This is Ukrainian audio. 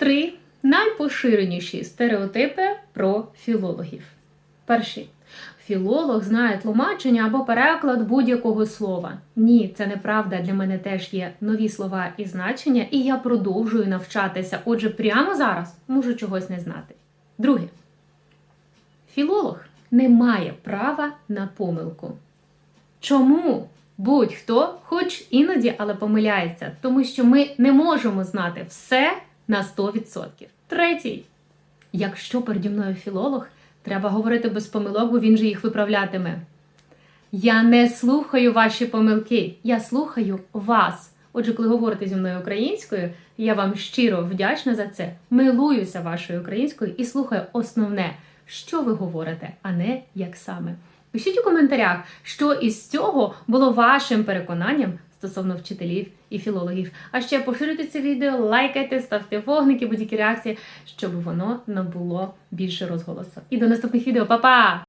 Три найпоширеніші стереотипи про філологів. Перший. Філолог знає тлумачення або переклад будь-якого слова. Ні, це неправда. Для мене теж є нові слова і значення, і я продовжую навчатися. Отже, прямо зараз можу чогось не знати. Друге. Філолог не має права на помилку. Чому? Будь-хто, хоч іноді, але помиляється, тому що ми не можемо знати все на 100%. Третій. Якщо переді мною філолог, треба говорити без помилок, бо він же їх виправлятиме. Я не слухаю ваші помилки, я слухаю вас. Отже, коли говорите зі мною українською, я вам щиро вдячна за це. Милуюся вашою українською і слухаю основне, що ви говорите, а не як саме. Пишіть у коментарях, що із цього було вашим переконанням стосовно вчителів і філологів. А ще поширюйте це відео, лайкайте, ставте вогники, будь-які реакції, щоб воно набуло більше розголосу. І до наступних відео, Па-па!